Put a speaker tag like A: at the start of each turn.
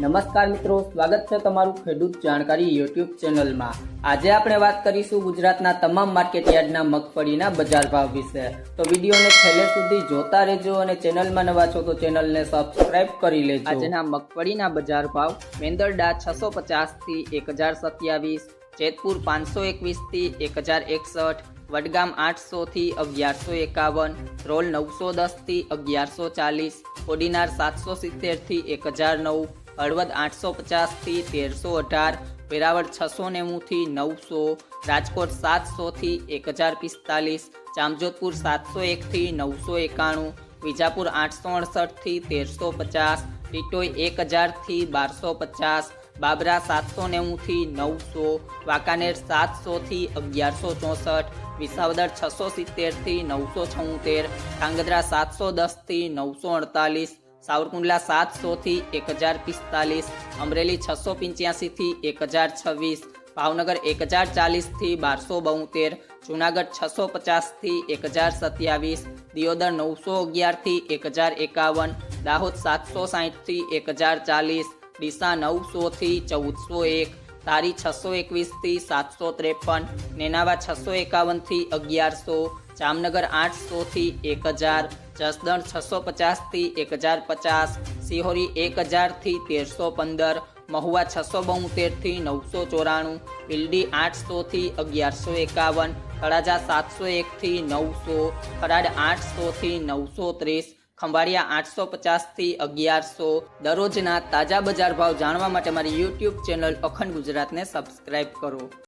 A: નમસ્કાર મિત્રો, સ્વાગત છે તમારું ખેડૂત જાણકારી યુટ્યુબ ચેનલમાં. આજે આપણે વાત કરીશું ગુજરાતના તમામ માર્કેટ યાર્ડના મગફળીના બજાર ભાવ વિશે. તો વિડીયોને છેલ્લે સુધી જોતા રહેજો અને ચેનલમાં નવા છો તો ચેનલને સબસ્ક્રાઇબ કરી લેજો. આજના મગફળીના બજાર ભાવ મેંદરડા છસો પચાસથી એક હજાર સત્યાવીસ, જેતપુર પાંચસો એકવીસથી એક હજાર એકસઠ, વડગામ આઠસોથી અગિયારસો એકાવન, રોલ નવસો દસથી અગિયારસો ચાલીસ ઓડિનાર સાતસો સિત્તેરથી એક હજાર નવ હળવદ આઠસો પચાસથી તેરસો અઢાર, વેરાવળ છસો નેવુંથી નવસો, રાજકોટ સાતસોથી એક હજાર પિસ્તાલીસ, જામજોધપુર સાતસો એકથી નવસો એકાણું, વિજાપુર આઠસો અડસઠથી તેરસો પચાસ ટીટોઈ એક હજારથી બારસો પચાસ, બાબરા સાતસો નેવુંથી નવસો, વાંકાનેર સાતસોથી અગિયારસો ચોસઠ, વિસાવદર છસો સિત્તેરથી નવસો છોતેર કાંગદ્રા સાતસો દસથી નવસો અડતાલીસ સાવરકુંડલા સાતસોથી એક હજાર પિસ્તાલીસ, અમરેલી છસો પંચ્યાસીથી એક હજાર છવ્વીસ, ભાવનગર એક હજાર ચાલીસથી બારસો બોતેર જુનાગઢ છસો પચાસથી એક હજાર સત્યાવીસ, દિયોદર નવસો અગિયારથી એક હજાર એકાવન, દાહોદ સાતસો સાહીઠથી એક હજાર ચાલીસ, ડીસા નવસોથી ચૌદસો એક તારી છસો એકવીસથી સાતસો ત્રેપન, નેનાવા છસો એકાવનથી અગિયારસો, જામનગર આઠસોથી એક હજાર જસદણ છસો પચાસથી એક હજાર પચાસ, સિહોરી એક હજારથી તેરસો પંદર, મહુવા છસો બોતેરથી નવસો ચોરાણું બિલ્ડી આઠસોથી અગિયારસો એકાવન, તળાજા સાતસો એકથી નવસો ખરાડ આઠસોથી નવસો ત્રીસ, ખંભાળિયા આઠસો પચાસથી અગિયારસો, દરરોજના તાજા બજાર ભાવ જાણવા માટે મારી યુટ્યુબ ચેનલ અખંડ ગુજરાતને સબસ્ક્રાઇબ કરો.